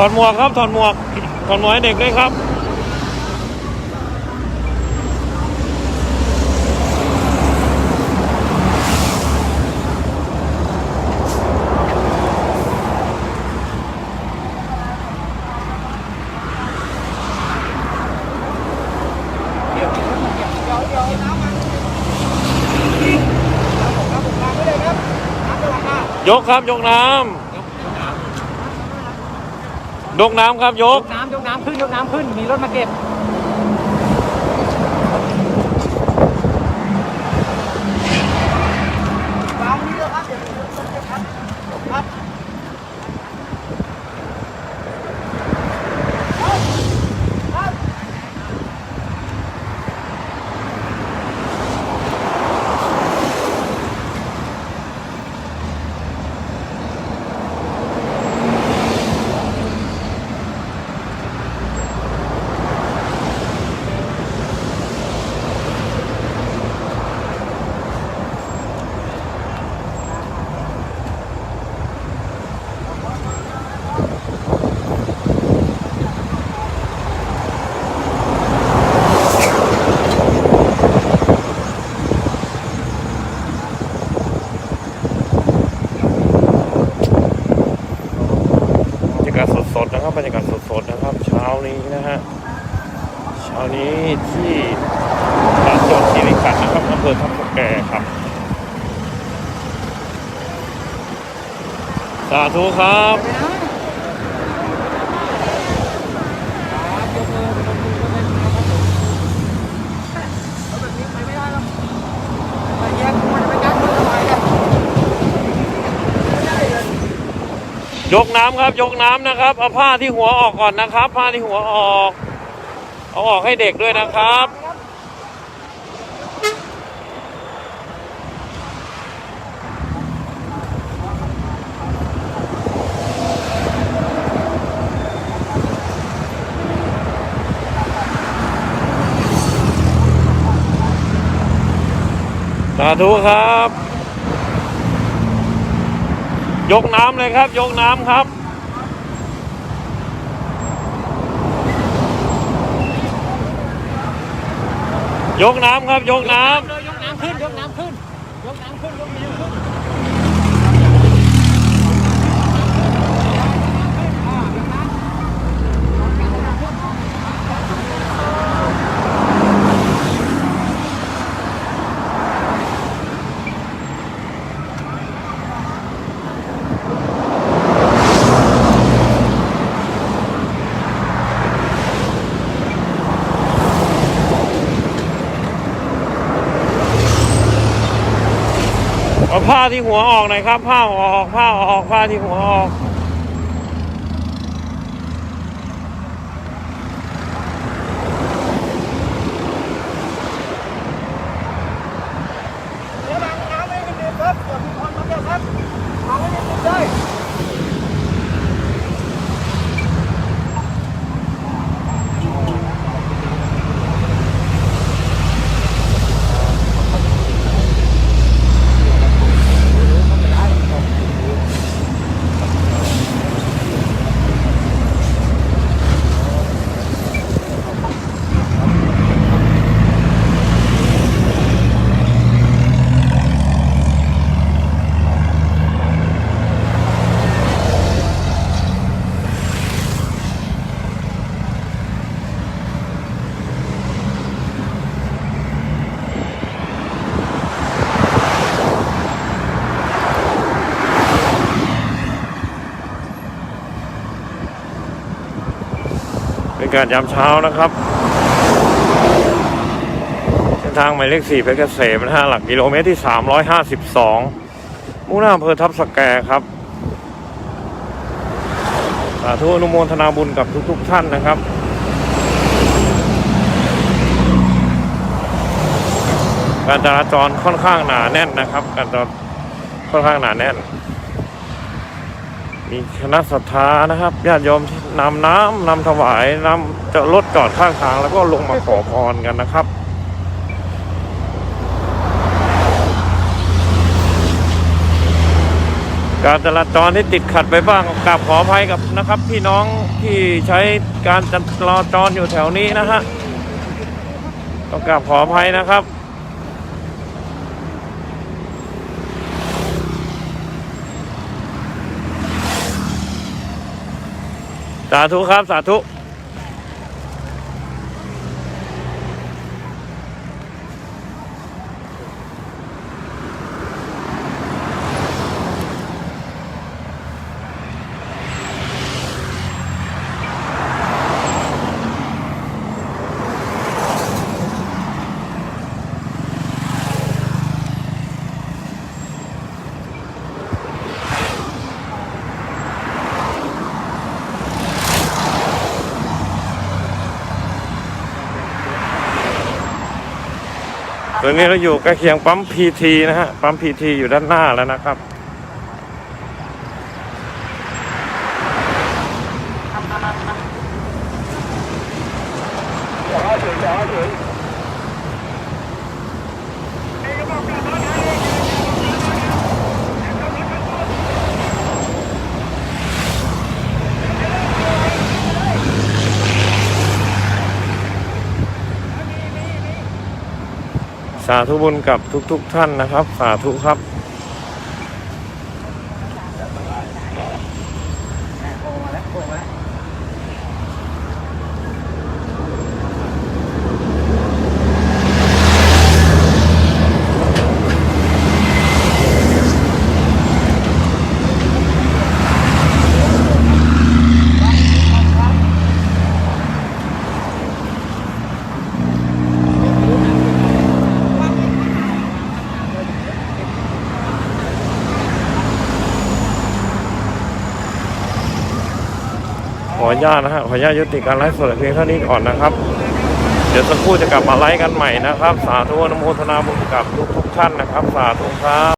ถอดหมวกครับถอดหมวกถอดหมวกให้เด็กด้วยครับยกครับ ยกน้ำ ยกน้ำครับยยกน้ำยกน้ำขึ้นยกน้ำขึ้นมีรถมาเก็บ สดๆนะครับรรยากาศสดๆนะครับ เช้านี้นะฮะเช้านี้ที่ตลาดสดศรีริขันนะครับอำเภอทับสแกครับสาธุครับ ยกน้ำครับ ยกน้ำนะครับ เอาผ้าที่หัวออกก่อนนะครับ ผ้าที่หัวออก เอาออกให้เด็กด้วยนะครับ สาธุครับ ยกน้ำเลยครับ ยกน้ำครับ ยกน้ำครับ ยกน้ำ ยกน้ำขึ้น ยกน้ำขึ้น ยกน้ำขึ้น ยกน้ำขึ้น เอา ผ้าที่หัวออกหน่อยครับ ผ้าออกผ้าออกผ้าที่หัวออก เป็นการยามเช้านะครับเส้นทางหมายเลข4เพชรเกษมนะฮะหลักกิโลเมตรที่352มุ่งหน้าอำเภอทับสแกครับสาธุอนุโมทนาบุญกับทุก ๆ ท่านนะครับการจราจรค่อนข้างหนาแน่นนะครับ การจราจรค่อนข้างหนาแน่น มีคณะศรัทธานะครับญาติโยมที่นำน้ำนำถวายนำจะรถจอดข้างทางแล้วก็ลงมาขอพรกันนะครับการจราจรที่ติดขัดไปบ้างกราบขออภัยกับนะครับ พี่น้องที่ใช้การจราจรอยู่แถวนี้นะฮะต้องกราบขออภัยนะครับ สาธุครับ สาธุ ตอนนี้เราอยู่ใกล้เคียงปั๊มพีทีนะฮะ ปั๊มพีทีอยู่ด้านหน้าแล้วนะครับ สาธุบุญกับทุกๆทท่านนะครับ สาธุครับ ออนุญาตนะฮะขออนุญาตยุติการไลฟ์สดเพียงเท่านี้ก่อนนะครับ เดี๋ยวสักครู่จะกลับมาไลฟ์กันใหม่นะครับ สาธุอนุโมทนาบุญกับทุกทุกท่านนะครับ สาธุครับ